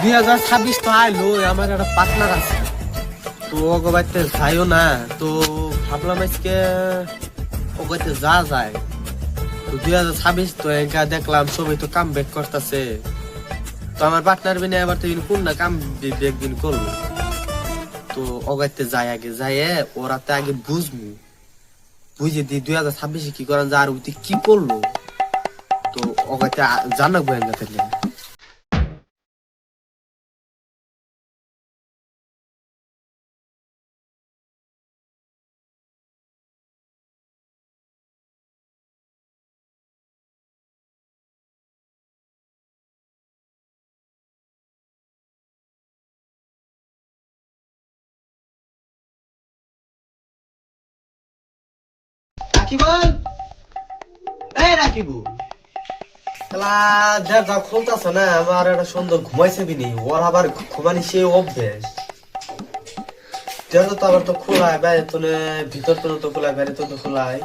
দুই হাজার ছাব্বিশ তো আইলো, আমার একটা পার্টনার আছে। তো ওকে বাড়িতে যাইও না, তো ভাবলাম আজকে ওকে যা যায়। তো দুই হাজার ছাব্বিশ তো একা দেখলাম, সবাই তো কাম ব্যাক করতেছে। তো আমার পার্টনার বিনে এবার তো কোন না কাম ব্যাক দিন করব তো ওগাইতে যাই আগে যাই ওরা তো আগে বুঝব বুঝে দি দুই হাজার ছাব্বিশে কি করেন, যা আর কি করল। তো ওগাইতে জানাব এঙ্গা তাহলে এই রাকিবু যা খুলতাছ না, আমার একটা সুন্দর ঘুমাইছে বিনি, ওর আবার ঘুমানি সে অভ্যেস। তো আবার তো খোলায় বাইরে তো ভিতর তো তো খোলায় বাইরে তো তো খোলায়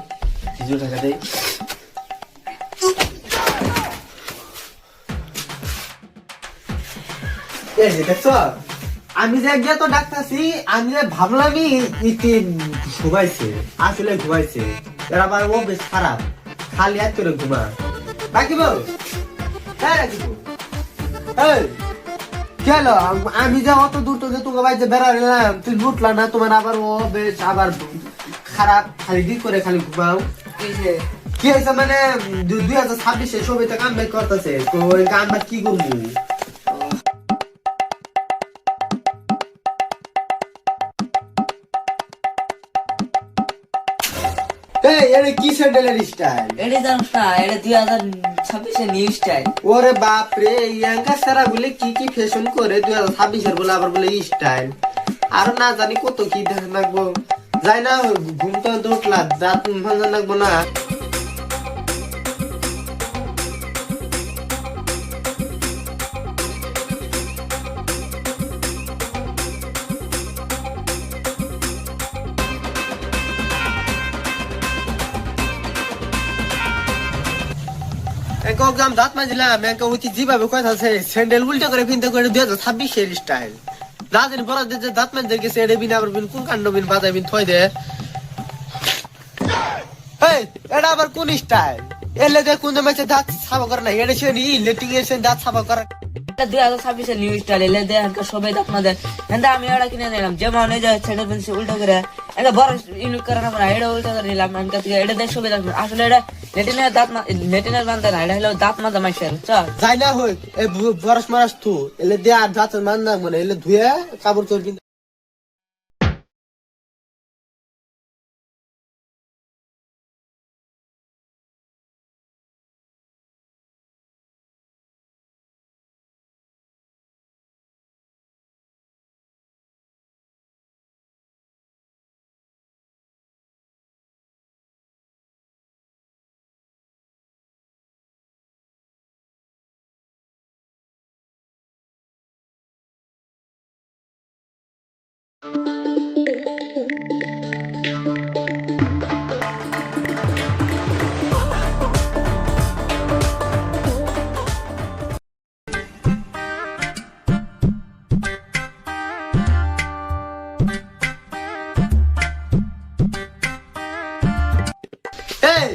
আমি যে গিয়ে তো ডাকতাছি, আমি ভাবলামই ঘুমাইছে, আসলে ঘুমাইছে। এর আবার ও বেশ খারাপ। খালি এক করে ঘুমা রাখিব হ্যাঁ রাখিব গেল আমি যে অত দূর তো যে তোমাকে বাড়িতে বেড়ালাম তুই লুটলা না? তোমার আবার ও বেশ আবার খারাপ খালি দিক করে খালি ঘুমাও। কি হয়েছে মানে দুই হাজার ছাব্বিশে সবাই তো কাম করতেছে তো কাম কি করব? এই এটা কি স্যান্ডেলের স্টাইল? এটা জানিস না এটা দুই হাজার ছাব্বিশে নিউ স্টাইল ওরে বাপ রে ইয়াঙ্কা সারা বলে কি কি ফ্যাশন করে দুই হাজার ছাব্বিশের বলে আবার বলে স্টাইল আর না জানি কত কি দেখে রাখব যাই না ঘুমটা দৌড়লা দাঁত ভাঙা লাগবো না। এক গ্রাম দাঁত মাজিলাম এক হচ্ছে যেভাবে কথা আছে স্যান্ডেল উল্টো করে পিনতে করে দুই হাজার ছাব্বিশের স্টাইল দাদিন বড় যে দাঁত মাঝে গেছে এটা বিন, আবার বিন, কোন কাণ্ড বিন, বাজায় বিন থই দে। এটা আবার কোন স্টাইল এলে দেখ কোন মাঝে দাঁত সাফা করে না এটা সে লেটিং এসে দাঁত সাফা করে এটা দুই হাজার ছাব্বিশের নিউ স্টাইল এলে দেয় হালকা সবাই আপনাদের। হ্যাঁ আমি এটা কিনে নিলাম, যে মানে যায় ছেড়ে পেন্সিল উল্টো করে এটা বড় করে না এটা উল্টো করে নিলাম হালকা থেকে এটা দেয় সবাই আসলে এটা লেটিনের দাঁত লেটিনের বান্ধে না, এটা হলো দাঁত মাজা মাইসের চল যাই না হই এই বরস মারাস তু, এলে দে আর দাঁত মান না মানে এলে ধুয়ে কাপড় চোর কিনতে এই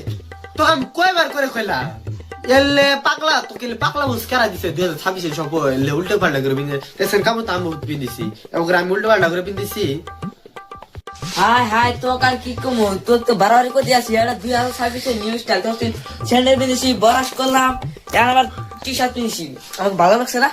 তো আমি কয়বার করে কইলা এলে পাগলা তো কেলে পাগলা মুস্কারা দিছে দুই হাজার ছাব্বিশে সব এলে উল্টো পাল্টা করে পিন্ধে রেশন কামো তো আমি পিন্দিছি এবং আমি উল্টো পাল্টা করে পিন্দিছি হাই হাই তো কাল কি কমো? তো তো বারবারই করে দিয়েছি এটা দুই হাজার ছাব্বিশে নিউজ টাইল তো স্যান্ডেল পিনেছি বরাস করলাম আবার টি শার্ট পিনেছি। আমাকে ভালো লাগছে না?